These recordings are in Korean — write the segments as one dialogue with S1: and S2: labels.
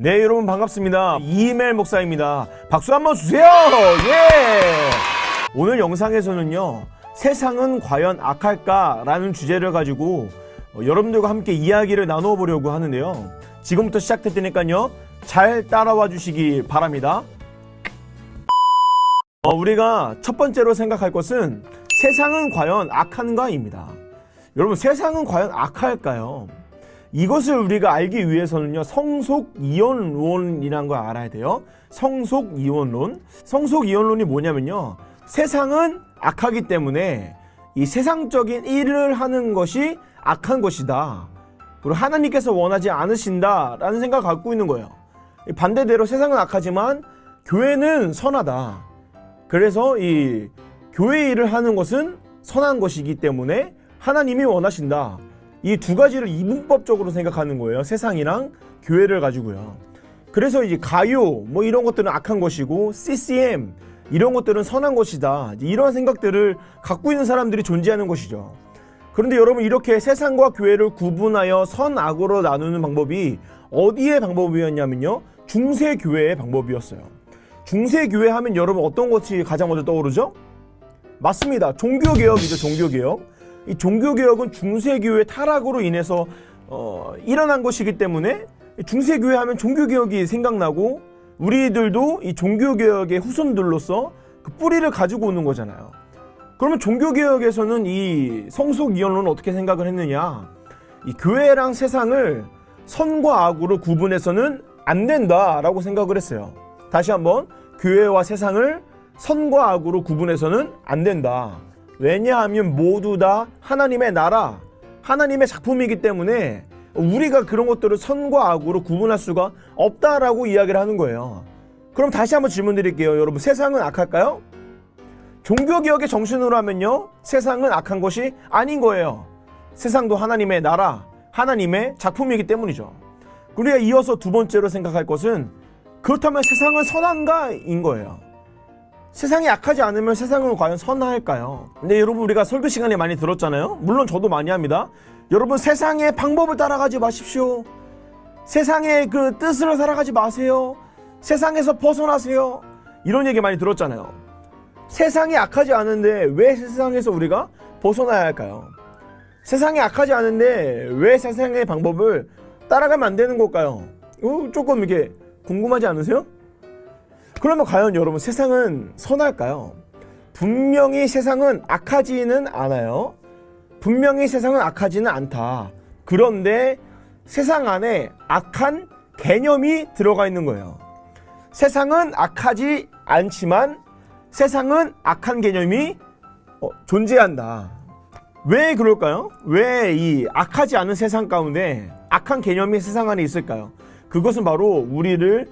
S1: 네, 여러분 반갑습니다. 이멜 목사입니다. 박수 한번 주세요. 예. 오늘 영상에서는요. 세상은 과연 악할까라는 주제를 가지고 어, 여러분들과 함께 이야기를 나누어 보려고 하는데요. 지금부터 시작될 테니까요. 잘 따라와 주시기 바랍니다. 어, 우리가 첫 번째로 생각할 것은 세상은 과연 악한가입니다. 여러분, 세상은 과연 악할까요? 이것을 우리가 알기 위해서는요, 성속 이원론이라는 걸 알아야 돼요. 성속 이원론. 성속 이원론이 뭐냐면요, 세상은 악하기 때문에 이 세상적인 일을 하는 것이 악한 것이다. 그리고 하나님께서 원하지 않으신다라는 생각을 갖고 있는 거예요. 반대대로 세상은 악하지만 교회는 선하다. 그래서 이 교회 일을 하는 것은 선한 것이기 때문에 하나님이 원하신다. 이 두 가지를 이분법적으로 생각하는 거예요. 세상이랑 교회를 가지고요. 그래서 이제 가요 뭐 이런 것들은 악한 것이고 CCM 이런 것들은 선한 것이다. 이러한 생각들을 갖고 있는 사람들이 존재하는 것이죠. 그런데 여러분 이렇게 세상과 교회를 구분하여 선악으로 나누는 방법이 어디의 방법이었냐면요. 중세 교회의 방법이었어요. 중세 교회 하면 여러분 어떤 것이 가장 먼저 떠오르죠? 맞습니다. 종교 개혁이죠, 종교 개혁. 이 종교개혁은 중세교회 타락으로 인해서 어, 일어난 것이기 때문에 중세교회 하면 종교개혁이 생각나고 우리들도 이 종교개혁의 후손들로서 그 뿌리를 가지고 오는 거잖아요. 그러면 종교개혁에서는 이 성속이언론은 어떻게 생각을 했느냐? 이 교회랑 세상을 선과 악으로 구분해서는 안 된다라고 생각을 했어요. 다시 한번 교회와 세상을 선과 악으로 구분해서는 안 된다. 왜냐하면 모두 다 하나님의 나라, 하나님의 작품이기 때문에 우리가 그런 것들을 선과 악으로 구분할 수가 없다라고 이야기를 하는 거예요. 그럼 다시 한번 질문 드릴게요. 여러분, 세상은 악할까요? 종교개혁의 정신으로 하면요. 세상은 악한 것이 아닌 거예요. 세상도 하나님의 나라, 하나님의 작품이기 때문이죠. 우리가 이어서 두 번째로 생각할 것은 그렇다면 세상은 선한가인 거예요. 세상이 악하지 않으면 세상은 과연 선할까요? 근데 여러분 우리가 설교 시간에 많이 들었잖아요. 물론 저도 많이 합니다. 여러분 세상의 방법을 따라가지 마십시오. 세상의 그 뜻으로 살아가지 마세요. 세상에서 벗어나세요. 이런 얘기 많이 들었잖아요. 세상이 악하지 않은데 왜 세상에서 우리가 벗어나야 할까요? 세상이 악하지 않은데 왜 세상의 방법을 따라가면 안 되는 걸까요? 이거 조금 이게 궁금하지 않으세요? 그러면 과연 여러분 세상은 선할까요? 분명히 세상은 악하지는 않아요. 분명히 세상은 악하지는 않다. 그런데 세상 안에 악한 개념이 들어가 있는 거예요. 세상은 악하지 않지만 세상은 악한 개념이 어, 존재한다. 왜 그럴까요? 왜 이 악하지 않은 세상 가운데 악한 개념이 세상 안에 있을까요? 그것은 바로 우리를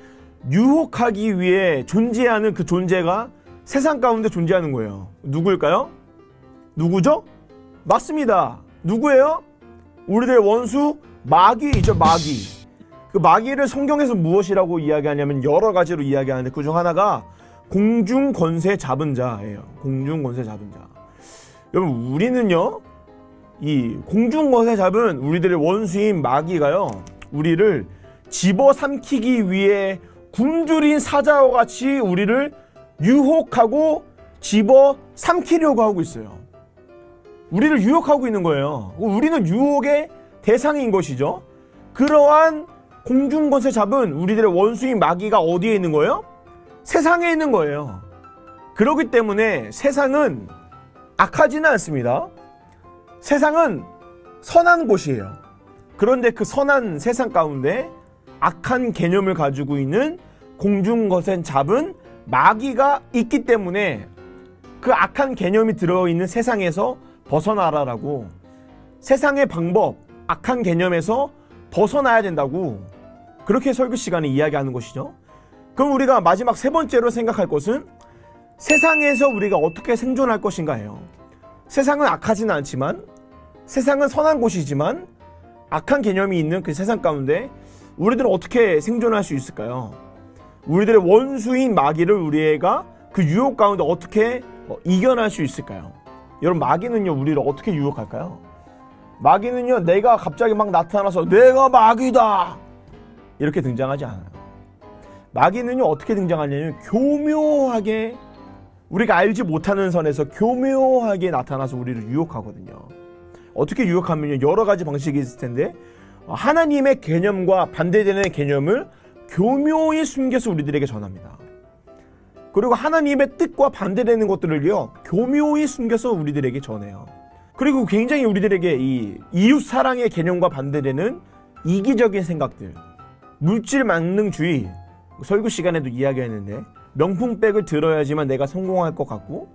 S1: 유혹하기 위해 존재하는 그 존재가 세상 가운데 존재하는 거예요. 누구일까요? 누구죠? 맞습니다. 누구예요? 우리들의 원수 마귀이죠, 마귀. 그 마귀를 성경에서 무엇이라고 이야기하냐면 여러 가지로 이야기하는데 그중 하나가 공중 권세 잡은 자예요. 공중 권세 잡은 자. 여러분 우리는요 이 공중 권세 잡은 우리들의 원수인 마귀가요 우리를 집어삼키기 위해 굶주린 사자와 같이 우리를 유혹하고 집어 삼키려고 하고 있어요. 우리를 유혹하고 있는 거예요. 우리는 유혹의 대상인 것이죠. 그러한 공중권세 잡은 우리들의 원수인 마귀가 어디에 있는 거예요? 세상에 있는 거예요. 그렇기 때문에 세상은 악하지는 않습니다. 세상은 선한 곳이에요. 그런데 그 선한 세상 가운데 악한 개념을 가지고 있는 공중거센 잡은 마귀가 있기 때문에 그 악한 개념이 들어있는 세상에서 벗어나라라고 세상의 방법, 악한 개념에서 벗어나야 된다고 그렇게 설교 시간에 이야기하는 것이죠. 그럼 우리가 마지막 세 번째로 생각할 것은 세상에서 우리가 어떻게 생존할 것인가예요. 세상은 악하지는 않지만 세상은 선한 곳이지만 악한 개념이 있는 그 세상 가운데 우리들은 어떻게 생존할 수 있을까요? 우리들의 원수인 마귀를 우리가 그 유혹 가운데 어떻게 어, 이겨낼 수 있을까요? 여러분 마귀는요 우리를 어떻게 유혹할까요? 마귀는요 내가 갑자기 막 나타나서 내가 마귀다 이렇게 등장하지 않아요. 마귀는요 어떻게 등장하냐면 교묘하게 우리가 알지 못하는 선에서 교묘하게 나타나서 우리를 유혹하거든요. 어떻게 유혹하면요 여러 가지 방식이 있을 텐데 어, 하나님의 개념과 반대되는 개념을 교묘히 숨겨서 우리들에게 전합니다. 그리고 하나님의 뜻과 반대되는 것들을요 교묘히 숨겨서 우리들에게 전해요. 그리고 굉장히 우리들에게 이 이웃 사랑의 개념과 반대되는 이기적인 생각들, 물질 만능주의 설교 시간에도 이야기했는데 명품백을 들어야지만 내가 성공할 것 같고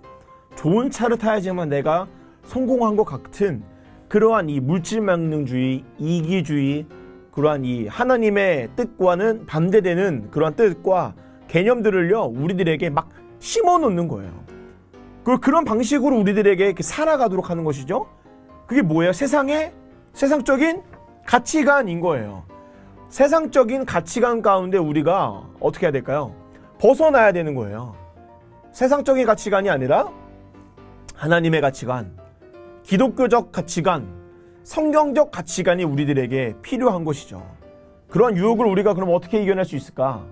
S1: 좋은 차를 타야지만 내가 성공한 것 같은 그러한 이 물질 만능주의, 이기주의, 그러한 이 하나님의 뜻과는 반대되는 그러한 뜻과 개념들을요 우리들에게 막 심어 놓는 거예요. 그 그런 방식으로 우리들에게 살아가도록 하는 것이죠. 그게 뭐예요? 세상의 세상적인 가치관인 거예요. 세상적인 가치관 가운데 우리가 어떻게 해야 될까요? 벗어나야 되는 거예요. 세상적인 가치관이 아니라 하나님의 가치관, 기독교적 가치관, 성경적 가치관이 우리들에게 필요한 것이죠. 그런 유혹을 우리가 그럼 어떻게 이겨낼 수 있을까?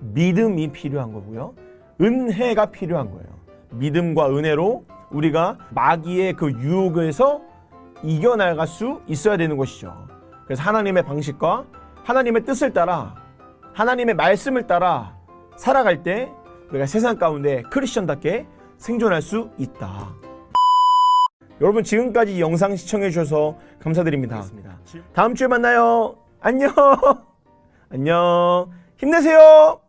S1: 믿음이 필요한 거고요. 은혜가 필요한 거예요. 믿음과 은혜로 우리가 마귀의 그 유혹에서 이겨나갈 수 있어야 되는 것이죠. 그래서 하나님의 방식과 하나님의 뜻을 따라 하나님의 말씀을 따라 살아갈 때 우리가 세상 가운데 크리스천답게 생존할 수 있다. 여러분 지금까지 이 영상 시청해 주셔서 감사드립니다. 다음 주에 만나요. 안녕. 안녕. 힘내세요.